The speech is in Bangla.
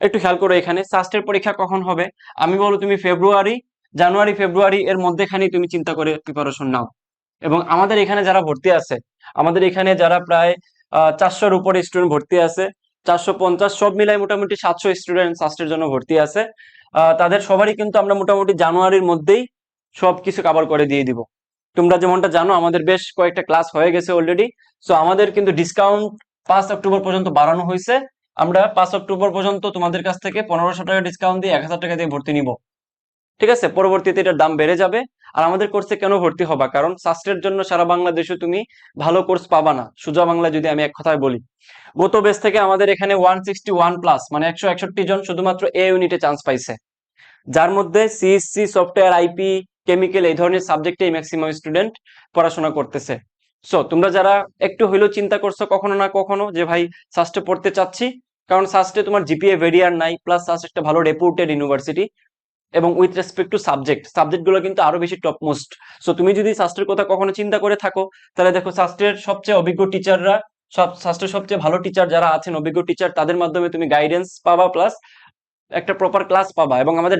একটু খেয়াল করো এখানে সাস্টের পরীক্ষা কখন হবে? আমি বলো তুমি ফেব্রুয়ারি, জানুয়ারি, ফেব্রুয়ারি এর মধ্যেখানেই তুমি চিন্তা করে প্রিপারেশন নাও। এবং আমাদের এখানে যারা ভর্তি আছে, আমাদের এখানে যারা প্রায় চারশোর উপরে স্টুডেন্ট ভর্তি আছে, চারশো পঞ্চাশ সব মিলাই মোটামুটি সাতশো স্টুডেন্ট সাস্টের জন্য ভর্তি আছে। তাদের সবারই কিন্তু আমরা মোটামুটি জানুয়ারির মধ্যেই সবকিছু কভার করে দিয়ে দিব। তোমরা যেমনটা জানো, আমাদের বেশ কয়েকটা ক্লাস হয়ে গেছে অলরেডি সো আমাদের কিন্তু ডিসকাউন্ট পাঁচ অক্টোবর পর্যন্ত বাড়ানো হয়েছে। আমরা পাঁচ অক্টোবর পর্যন্ত তোমাদের কাছ থেকে পনেরোশো টাকা ডিসকাউন্ট দিয়ে এক হাজার টাকা দিয়ে ভর্তি নিব। ঠিক আছে? পরবর্তীতে এটার দাম বেড়ে যাবে। আর আমাদের কোর্সে কেন ভর্তি হবা? কারণ সাস্টের জন্য সারা বাংলাদেশে তুমি ভালো কোর্স পাবা না। সোজা বাংলা যদি আমি এক কথায় বলি। গত বেস থেকে আমাদের এখানে ওয়ান সিক্সটি ওয়ান প্লাস মানে একশো একষট্টি জন শুধুমাত্র এ ইউনিটে চান্স পাইছে। যার মধ্যে সিএসসি সফটওয়্যার আইপি কেমিক্যাল এই ধরনের সাবজেক্টে ম্যাক্সিমাম স্টুডেন্ট পড়াশোনা করতেছে। সো তোমরা যারা একটু হইলেও চিন্তা করছ কখনো না কখনো যে ভাই সাস্টে পড়তে চাচ্ছি কারণ সাস্টে তোমার জিপিএ ভেরিয়ার নাই প্লাস সাস্ট একটা ভালো রেপুটেড ইউনিভার্সিটি এবং উইথ রেসপেক্ট টু সাবজেক্ট সাবজেক্টগুলো কিন্তু আরও বেশি টপ মোস্ট সো তুমি যদি শাস্ত্রের কথা কখনো চিন্তা করে থাকো, তাহলে দেখো শাস্ত্রের সবচেয়ে অভিজ্ঞ টিচাররা সব শাস্ত্রের সবচেয়ে ভালো টিচার যারা আছেন, অভিজ্ঞ টিচার তাদের মাধ্যমে তুমি গাইডেন্স পাবা প্লাস একটা প্রপার ক্লাস পাবা এবং আমাদের